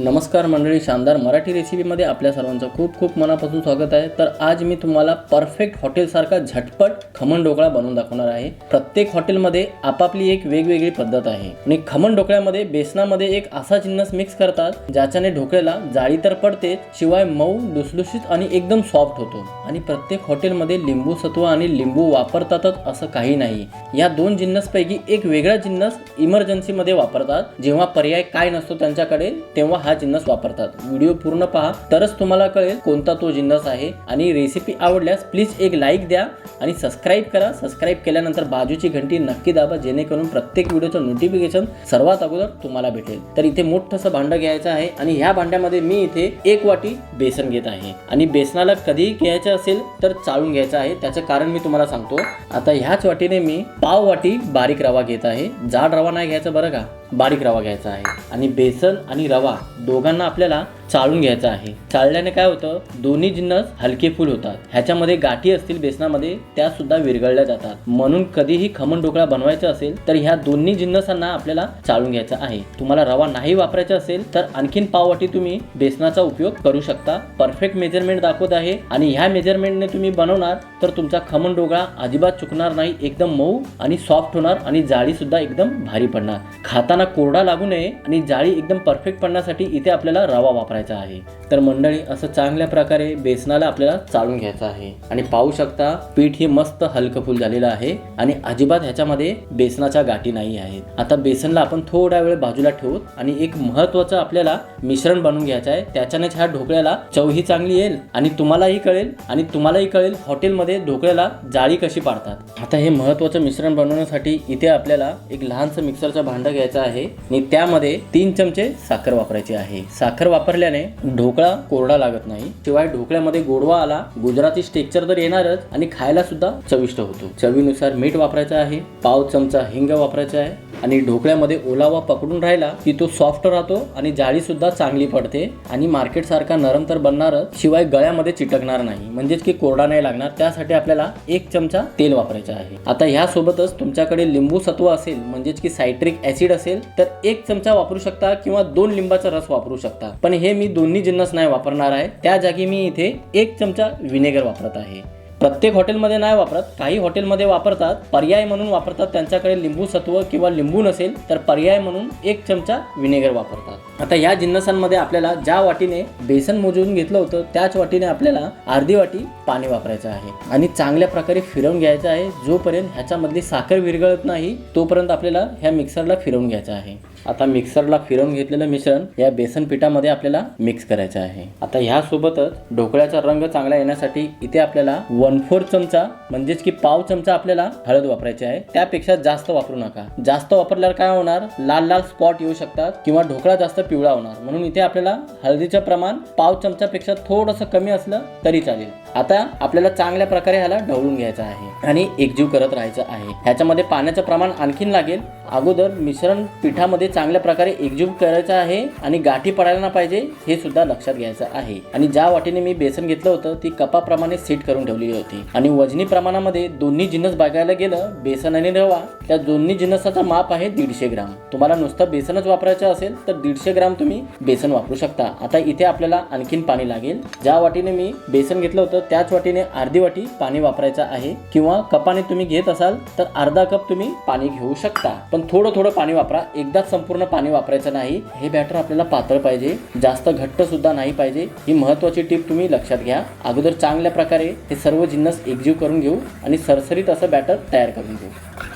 नमस्कार मंडळी शानदार मराठी रेसिपीमध्ये आपल्या सर्वांचं खूप खूप मनापासून स्वागत आहे. तर आज मी तुम्हाला परफेक्ट हॉटेलसारखा झटपट खमण ढोकळा बनवून दाखवणार आहे. प्रत्येक हॉटेलमध्ये आपापली एक वेगवेगळी पद्धत आहे. आणि खमण ढोकळ्यामध्ये बेसनामध्ये एक असा जिन्नस मिक्स करतात ज्याच्याने ढोकळ्याला जाळी तर पडते शिवाय मऊ लुसलुशीत आणि एकदम सॉफ्ट होतो. आणि प्रत्येक हॉटेलमध्ये लिंबू सत्व आणि लिंबू वापरतातच असं काही नाही. या दोन जिन्नसपैकी एक वेगळा जिन्नस इमर्जन्सीमध्ये वापरतात. जेव्हा पर्याय काय नसतो त्यांच्याकडे तेव्हा हा जिन्नस वापरतात. व्हिडिओ पूर्ण पहा तरच तुम्हाला कळेल कोणता तो जिन्नस आहे. आणि रेसिपी आवडल्यास प्लीज एक लाईक द्या आणि सबस्क्राईब करा. सबस्क्राईब केल्यानंतर बाजूची घंटी नक्की दाबा जेणेकरून प्रत्येक व्हिडिओचं नोटिफिकेशन सर्वात अगोदर तुम्हाला भेटेल. तर इथे मोठंसं भांडं घ्यायचं आहे आणि ह्या भांड्यामध्ये मी इथे एक वाटी बेसन घेत आहे. आणि बेसनाला कधीही घ्यायचं असेल तर चाळून घ्यायचं आहे. त्याचं कारण मी तुम्हाला सांगतो. आता ह्याच वाटीने मी पाव वाटी बारीक रवा घेत आहे. जाड रवा नाही घ्यायचा बरं का? बारीक रवा घ्यायचा आहे. आणि बेसन आणि रवा दोघांना आपल्याला चाळून घ्यायचा आहे. चाळल्याने काय होतं? दोन्ही जिन्नस हलके फुल होतात. ह्याच्यामध्ये गाठी असतील बेसनामध्ये त्या सुद्धा विरघळल्या जातात. म्हणून कधीही खमण ढोकळा बनवायचा असेल तर ह्या दोन्ही जिन्नसांना आपल्याला चाळून घ्यायचा आहे. तुम्हाला रवा नाही वापरायचा असेल तर आणखीन पाववाटी तुम्ही बेसनाचा उपयोग करू शकता. परफेक्ट मेजरमेंट दाखवत आहे. आणि ह्या मेजरमेंटने तुम्ही बनवणार तर तुमचा खमण ढोकळा अजिबात चुकणार नाही एकदम मऊ आणि सॉफ्ट होणार आणि जाळी सुद्धा एकदम भारी पडणार. खाताना कोरडा लागू नये आणि जाळी एकदम परफेक्ट पडण्यासाठी इथे आपल्याला रवा वापरायचा आहे. तर मंडळी असं चांगल्या प्रकारे बेसनाला आपल्याला चाळून घ्यायचं आहे. आणि पाहू शकता पीठ हे मस्त हलकं झालेलं आहे आणि अजिबात ह्याच्यामध्ये बेसनाच्या गाठी नाही आहेत. आता बेसनला आपण थोडा वेळ बाजूला ठेवूत आणि एक महत्वाचं आपल्याला मिश्रण बनवून घ्यायचं आहे. त्याच्यानेच ह्या ढोकळ्याला चवही चांगली येईल आणि तुम्हालाही कळेल आणि तुम्हालाही कळेल हॉटेलमध्ये ढोकळ्याला जाळी कशी पाडतात. आता हे महत्वाचं मिश्रण बनवण्यासाठी इथे आपल्याला एक लहानसं मिक्सरचं भांडं घ्यायचं आहे आणि त्यामध्ये तीन चमचे साखर वापरायची आहे. साखर केल्याने ढोकळा कोरडा लागत नाही. शिवाय ढोकळ्यामध्ये गोडवा आला गुजराती स्टेक्चर तर येणारच आणि खायला सुद्धा चविष्ट होतो. चवीनुसार मीठ वापरायचं आहे पाव चमचा हिंग वापरायचा आहे आणि ढोकळ्यामध्ये ओलावा पकडून राहिला की तो सॉफ्ट राहतो आणि जाळी सुद्धा चांगली पडते आणि मार्केट सारखा नरम तर बनणारच शिवाय गळ्यामध्ये चिटकणार नाही. म्हणजेच की कोरडा नाही लागणार. त्यासाठी आपल्याला एक चमचा तेल वापरायचं आहे. आता ह्यासोबतच तुमच्याकडे लिंबू सत्व असेल म्हणजेच की सायट्रिक ऍसिड असेल तर एक चमचा वापरू शकता किंवा दोन लिंबाचा रस वापरू शकता. पण हे मी दोन्ही जिन्नस नाही वापरणार आहे. त्या जागी मी इथे एक चमचा विनेगर वापरत आहे. प्रत्येक हॉटेलमध्ये नाही वापरत. काही हॉटेलमध्ये वापरतात. पर्याय म्हणून वापरतात. त्यांच्याकडे लिंबू सत्व किंवा लिंबू नसेल तर पर्याय म्हणून एक चमचा विनेगर वापरतात. आता या जिन्नसांमध्ये आपल्याला ज्या वाटीने बेसन मोजून घेतलं होतं त्याच वाटीने आपल्याला अर्धी वाटी पाणी वापरायचं आहे. आणि चांगल्या प्रकारे फिरवून घ्यायचं आहे. जोपर्यंत ह्याच्यामधली साखर विरघळत नाही तोपर्यंत आपल्याला ह्या मिक्सरला फिरवून घ्यायचं आहे. आता मिक्सरला फिरवून घेतलेलं मिश्रण या बेसन पिठामध्ये आपल्याला मिक्स करायचं आहे. आता ह्यासोबतच ढोकळ्याचा रंग चांगला येण्यासाठी इथे आपल्याला वन फोर चमचा म्हणजेच की पाव चमचा आपल्याला हळद वापरायची आहे. त्यापेक्षा जास्त वापरू नका. जास्त वापरल्यावर काय होणार? लाल लाल स्पॉट येऊ शकतात किंवा ढोकळा जास्त पिवळा होणार. म्हणून इथे आपल्याला हळदीचं प्रमाण पाव चमच्यापेक्षा थोडंसं कमी असलं तरी चालेल. आता आपल्याला चांगल्या प्रकारे ह्याला ढवळून घ्यायचं आहे आणि एकजीव करत राहायचं आहे. ह्याच्यामध्ये पाण्याचं प्रमाण आणखीन लागेल. अगोदर मिश्रण पिठामध्ये चांगल्या प्रकारे एकजीव करायचं आहे आणि गाठी पडायला ना पाहिजे हे सुद्धा लक्षात घ्यायचं आहे. आणि ज्या वाटीने मी बेसन घेतलं होतं ती कपाप्रमाणे सेट करून ठेवलेली होती. आणि वजनी प्रमाणामध्ये दोन्ही जिन्नस बघायला गेलं बेसन आणि रवा त्या दोन्ही जिन्नसाचा माप आहे दीडशे ग्राम. तुम्हाला नुसतं बेसनच वापरायचं असेल तर दीडशे ग्राम तुम्ही बेसन वापरू शकता. आता इथे आपल्याला आणखीन पाणी लागेल. ज्या वाटीने मी बेसन घेतलं होतं त्याच वाटीने अर्धी वाटी पाणी वापरायचं आहे. किंवा कपाने तुम्ही घेत असाल तर अर्धा कप तुम्ही पाणी घेऊ शकता. पण थोडं थोडं पाणी वापरा. एकदाच संपूर्ण पाणी वापरायचं नाही. हे बॅटर आपल्याला पातळ पाहिजे. जास्त घट्ट सुद्धा नाही पाहिजे. ही महत्वाची टीप तुम्ही लक्षात घ्या. अगोदर चांगल्या प्रकारे हे सर्व जिन्नस एकजीव करून घेऊ आणि सरसरीत असं बॅटर तयार करून घेऊ.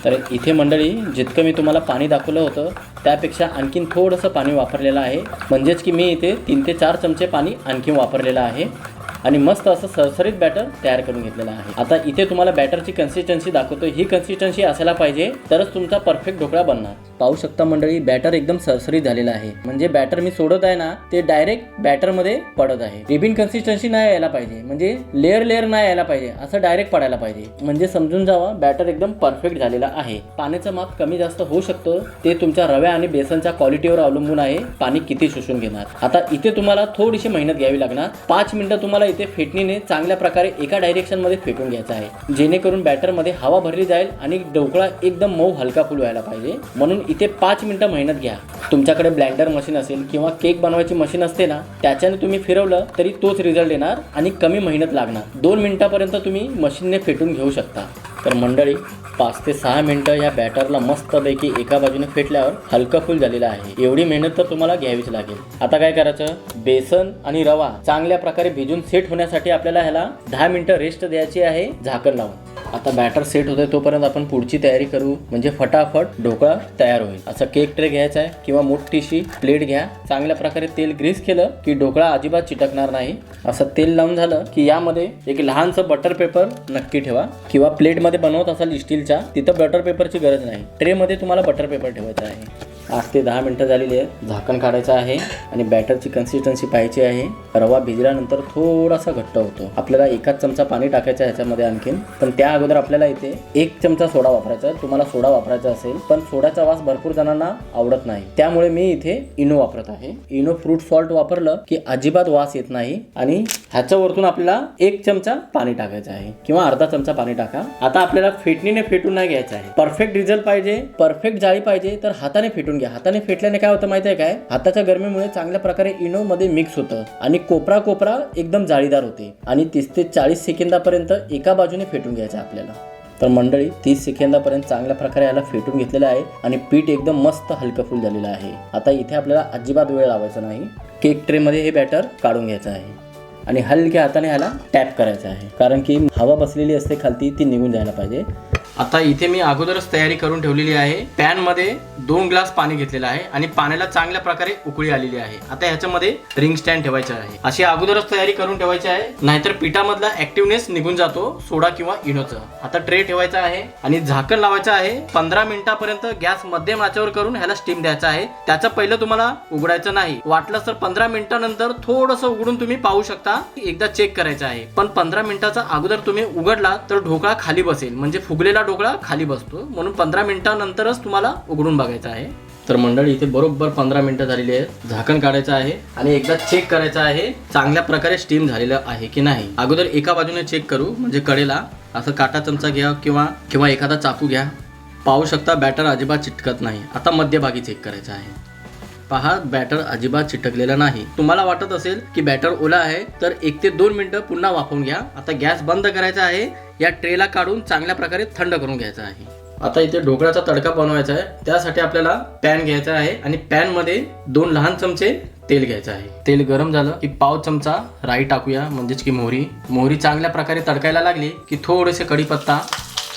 तर इथे मंडळी जितकं मी तुम्हाला पाणी दाखवलं होतं त्यापेक्षा आणखीन थोडंसं पाणी वापरलेलं आहे. म्हणजेच की मी इथे तीन ते चार चमचे पाणी आणखीन वापरलेलं आहे. आणि मस्त असं सरसरीत बॅटर तयार करून घेतलेलं आहे. आता इथे तुम्हाला बॅटरची कन्सिस्टन्सी दाखवतो ही कन्सिस्टन्सी असायला पाहिजे तरच तुमचा परफेक्ट ढोकळा बनणार. पाहू शकता मंडळी बॅटर एकदम सरसरीत झालेलं आहे. म्हणजे बॅटर मी सोडत आहे ना ते डायरेक्ट बॅटरमध्ये पडत आहे. रिबिन कन्सिस्टन्सी नाही यायला पाहिजे. म्हणजे लेअर लेअर नाही यायला पाहिजे. असं डायरेक्ट पडायला पाहिजे. म्हणजे समजून जावा बॅटर एकदम परफेक्ट झालेला आहे. पाण्याचं माप कमी जास्त होऊ शकतं. ते तुमच्या रव्या आणि बेसनच्या क्वालिटीवर अवलंबून आहे. पाणी किती शोषून घेणार. आता इथे तुम्हाला थोडीशी मेहनत घ्यावी लागणार. पाच मिनिटं तुम्हाला ते फेटणीने चांगल्या प्रकारे एका डायरेक्शनमध्ये फेटून घ्यायचं आहे. जेणेकरून बॅटरमध्ये हवा भरली जाईल आणि ढोकळा एकदम मऊ हलका फुल व्हायला पाहिजे. म्हणून इथे पाच मिनटं मेहनत घ्या. तुमच्याकडे ब्लँडर मशीन असेल किंवा केक बनवायची मशीन असते ना त्याच्याने तुम्ही फिरवलं तरी तोच रिझल्ट येणार आणि कमी मेहनत लागणार. दोन मिनिटापर्यंत तुम्ही मशीनने फेटून घेऊ शकता. तर मंडळी पाच ते सहा मिनटं ह्या बॅटरला मस्तपैकी एका बाजूने फेटल्यावर हलकं फुल झालेला आहे. एवढी मेहनत तर तुम्हाला घ्यावीच लागेल. आता काय करायचं? बेसन आणि रवा चांगल्या प्रकारे भिजून सेट होण्यासाठी आपल्याला ह्याला दहा मिनटं रेस्ट द्यायची आहे झाकण लावून. आता बॅटर सेट होतोय तोपर्यंत आपण पुढची तयारी करू. म्हणजे फटाफट ढोकळा तयार होईल. असं केक ट्रे घ्यायचा आहे किंवा मोठीशी प्लेट घ्या. चांगल्या प्रकारे तेल ग्रीस केलं की ढोकळा अजिबात चिटकणार नाही. असं तेल लावून झालं की यामध्ये एक लहानसं बटर पेपर नक्की ठेवा. किंवा प्लेटमध्ये बनवत असाल स्टीलच्या तिथं बटर पेपरची गरज नाही. ट्रेमध्ये तुम्हाला बटर पेपर ठेवायचा आहे. आठ ते दहा मिनटं झालेली आहेत झाकण काढायचं आहे आणि बॅटरची कन्सिस्टन्सी पाहायची आहे. रवा भिजल्यानंतर थोडासा घट्ट होतो. आपल्याला एकाच चमचा पाणी टाकायचं ह्याच्यामध्ये आणखीन. पण त्या अगोदर आपल्याला इथे एक चमचा सोडा वापरायचा आहे. तुम्हाला सोडा वापरायचा असेल पण सोडाचा वास भरपूर जणांना आवडत नाही. त्यामुळे मी इथे इनो वापरत आहे. इनो फ्रूट सॉल्ट वापरलं की अजिबात वास येत नाही आणि ह्याच्या वरतून आपल्याला एक चमचा पाणी टाकायचं आहे किंवा अर्धा चमचा पाणी टाका. आता आपल्याला फेटणीने फेटून नाही घ्यायचं आहे. परफेक्ट रिझल्ट पाहिजे परफेक्ट जाळी पाहिजे तर हाताने फेटून घ्या. हाताने फेटल्याने काय होतं माहिती आहे काय? हाताच्या गरमीमुळे चांगल्या प्रकारे इनो मध्ये मिक्स होतं आणि कोपरा कोपरा एकदम जाळीदार होते. आणि तीस ते चाळीस सेकंदापर्यंत एका बाजूने फेटून घ्यायचं आपल्याला. तर मंडळी तीस सेकंदापर्यंत चांगल्या प्रकारे याला फेटून घेतलेलं आहे आणि पीठ एकदम मस्त हलकफुल झालेलं आहे. आता इथे आपल्याला अजिबात वेळ लावायचा नाही. केक ट्रेमध्ये हे बॅटर काढून घ्यायचं आहे. आणि हलक्या हाताने ह्याला टॅप करायचं आहे. कारण की हवा बसलेली असते खालती ती निघून जायला पाहिजे. आता इथे मी अगोदरच तयारी करून ठेवलेली आहे. पॅनमध्ये दोन ग्लास पाणी घेतलेलं आहे आणि पाण्याला चांगल्या प्रकारे उकळी आलेली आहे. आता ह्याच्यामध्ये रिंग स्टँड ठेवायचं आहे. अशी अगोदरच तयारी करून ठेवायची आहे. नाहीतर पिठामधला ऍक्टिव्हनेस निघून जातो सोडा किंवा इनोचं. आता ट्रे ठेवायचा आहे आणि झाकण लावायचं आहे. पंधरा मिनिटापर्यंत गॅस मध्यम आचेवर करून ह्याला स्टीम द्यायचा आहे. त्याचं पहिलं तुम्हाला उघडायचं नाही. वाटलं तर पंधरा मिनिटानंतर थोडंसं उघडून तुम्ही पाहू शकता. एकदा चेक करायचं आहे. पण पंधरा मिनिटाचा अगोदर तुम्ही उघडला तर ढोकळा खाली बसेल. म्हणजे फुगलेला ढोकळा खाली बसतो. म्हणून पंधरा मिनिटानंतरच तुम्हाला उघडून बघायचं आहे. तर मंडळी इथे बरोबर पंधरा मिनिटं झालेली आहेत. झाकण काढायचं आहे आणि एकदा चेक करायचं आहे चांगल्या प्रकारे स्टीम झालेलं आहे की नाही. अगोदर एका बाजूने चेक करू म्हणजे कडेला. असं काटा चमचा घ्या किंवा किंवा एखादा चाकू घ्या. पाहू शकता बॅटर अजिबात चिटकत नाही. आता मध्यभागी चेक करायचं आहे. पहा बॅटर अजिबात चिटकलेला नाही. तुम्हाला वाटत असेल की बॅटर ओला आहे तर एक ते दोन मिनिटं पुन्हा वापरून घ्या. आता गॅस बंद करायचा आहे. या ट्रेला काढून चांगल्या प्रकारे थंड करून घ्यायचा आहे. आता इथे ढोकळ्याचा तडका बनवायचा आहे. त्यासाठी आपल्याला पॅन घ्यायचा आहे आणि पॅनमध्ये दोन लहान चमचे तेल घ्यायचं आहे. तेल गरम झालं की पाव चमचा राई टाकूया म्हणजेच की मोहरी. मोहरी चांगल्या प्रकारे तडकायला लागली की थोडेसे कढीपत्ता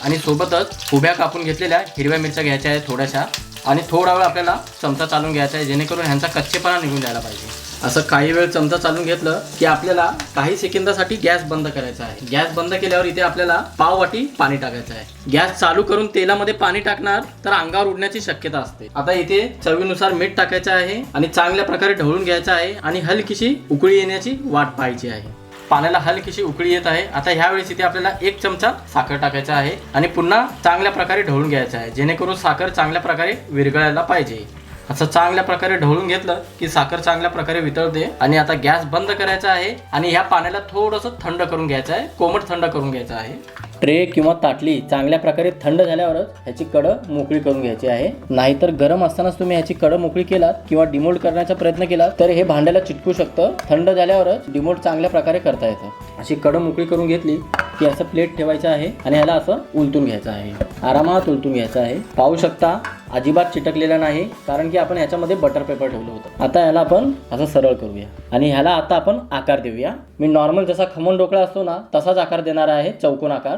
आणि सोबतच उभ्या कापून घेतलेल्या हिरव्या मिरच्या घ्यायच्या आहेत थोड्याशा. आणि थोडा वेळ आपल्याला चमचा चालून घ्यायचा आहे जेणेकरून ह्यांचा कच्चेपणा निघून जायला पाहिजे. असं काही वेळ चमचा चालून घेतलं की आपल्याला काही सेकंदासाठी गॅस बंद करायचा आहे. गॅस बंद केल्यावर इथे आपल्याला पाव वाटी पाणी टाकायचं आहे. गॅस चालू करून तेलामध्ये पाणी टाकणार तर अंगावर उडण्याची शक्यता असते. आता इथे चवीनुसार मीठ टाकायचं आहे आणि चांगल्या प्रकारे ढवळून घ्यायचं आहे आणि हलकीशी उकळी येण्याची वाट पाहायची आहे. पाण्याला हलकीशी उकळी येत आहे. आता ह्या वेळेस इथे आपल्याला एक चमचा साखर टाकायचा आहे आणि पुन्हा चांगल्या प्रकारे ढवळून घ्यायचं आहे. जेणेकरून साखर चांगल्या प्रकारे विरघळायला पाहिजे. असं चांगल्या प्रकारे ढवळून घेतलं की साखर चांगल्या प्रकारे वितळते आणि आता गॅस बंद करायचा आहे आणि ह्या पाण्याला थोडंसं थंड करून घ्यायचं आहे कोमट थंड करून घ्यायचं आहे. ट्रे किंवा ताटली चांगल्या प्रकारे थंड झाल्यावरच ह्याची कडं मोकळी करून घ्यायची आहे. नाहीतर गरम असतानाच तुम्ही ह्याची कडं मोकळी केलात किंवा डिमोल्ड करण्याचा प्रयत्न केला तर हे भांड्याला चिटकू शकतं. थंड झाल्यावरच डिमोल्ड चांगल्या प्रकारे करता येतं. अशी कडं मोकळी करून घेतली की असं प्लेट ठेवायचं आहे आणि ह्याला असं उलटून घ्यायचं आहे. आरामात उलटून घ्यायचं आहे. पाहू शकता अजिबात चिटकलेला नाही कारण की आपण ह्याच्यामध्ये बटर पेपर ठेवलं होतं. आता ह्याला आपण असं सरळ करूया. आणि ह्याला आता आपण आकार देऊया. मी नॉर्मल जसा खमण ढोकळा असतो ना तसाच आकार देणार आहे चौकोन आकार.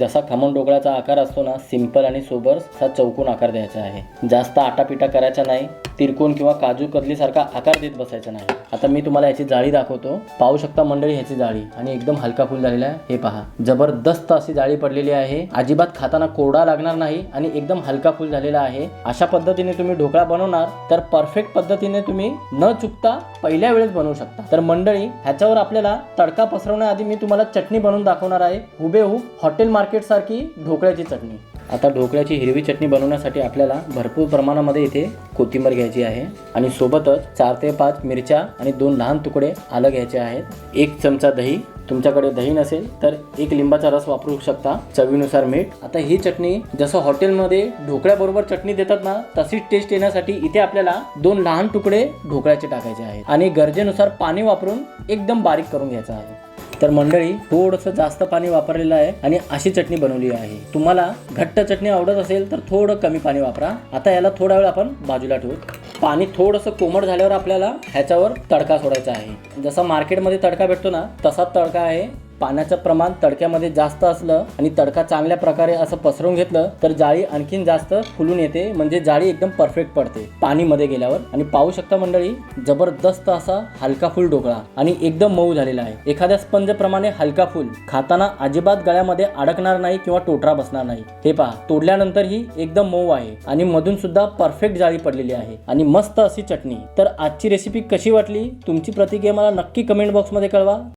जसा खमण ढोकळ्याचा आकार असतो ना सिंपल आणि सोबर असा चौकोन आकार द्यायचा आहे. जास्त आटापिटा करायचा नाही. तिरकोन किंवा काजू कदलीसारखा आकार देत बसायचा नाही. आता मी तुम्हाला याची जाळी दाखवतो. पाहू शकता मंडळी ह्याची जाळी. आणि एकदम हलका फुल झालेला आहे. हे पहा. जबरदस्त अशी जाळी पडलेली आहे. अजिबात खाताना कोरडा लागणार नाही आणि एकदम हलका फुल झालेला आहे. अशा पद्धतीने तुम्ही ढोकळा बनवणार तर परफेक्ट पद्धतीने तुम्ही न चुकता पहिल्या वेळेस बनवू शकता. तर मंडळी ह्याच्यावर आपल्याला तडका पसरवण्याआधी मी तुम्हाला चटणी बनवून दाखवणार आहे. हुबेहूब हॉटेल मार्केट सारखी ढोकळ्याची चटणी. आता ढोकळ्याची हिरवी चटणी बनवण्यासाठी आपल्याला भरपूर प्रमाणामध्ये इथे कोथिंबीर घ्यायची आहे. आणि सोबतच चार ते पाच मिरच्या आणि दोन लहान तुकडे आलं घ्यायचे आहेत. एक चमचा दही. तुमच्याकडे दही नसेल तर एक लिंबाचा रस वापरू शकता. चवीनुसार मीठ. आता ही चटणी जसं हॉटेलमध्ये ढोकळ्याबरोबर चटणी देतात ना तशीच टेस्ट येण्यासाठी इथे आपल्याला दोन लहान तुकडे ढोकळ्याचे टाकायचे आहेत. आणि गरजेनुसार पाणी वापरून एकदम बारीक करून घ्यायचं आहे. तर मंडळी थोडंसं जास्त पाणी वापरलेलं आहे आणि अशी चटणी बनवली आहे. तुम्हाला घट्ट चटणी आवडत असेल तर थोडं कमी पाणी वापरा. आता याला थोडा वेळ आपण बाजूला ठेवू. पाणी थोडंसं कोमट झाल्यावर आपल्याला ह्याच्यावर तडका सोडायचा आहे. जसा मार्केटमध्ये तडका भेटतो ना तसाच तडका आहे. पाण्याचं प्रमाण तडक्यामध्ये जास्त असलं आणि तडका चांगल्या प्रकारे असं पसरवून घेतलं तर जाळी आणखीन जास्त फुलून येते. म्हणजे जाळी एकदम परफेक्ट पडते पाणी मध्ये गेल्यावर. आणि पाहू शकता मंडळी जबरदस्त असा हलका फुल ढोकळा. आणि एकदम मऊ झालेला आहे. एखाद्या स्पंज प्रमाणे हलका फुल. खाताना अजिबात गळ्यामध्ये अडकणार नाही किंवा टोटरा बसणार नाही. हे पहा तोडल्यानंतर ही एकदम मऊ आहे. आणि मधून सुद्धा परफेक्ट जाळी पडलेली आहे. आणि मस्त अशी चटणी. तर आजची रेसिपी कशी वाटली? तुमची प्रतिक्रिया मला नक्की कमेंट बॉक्समध्ये कळवा.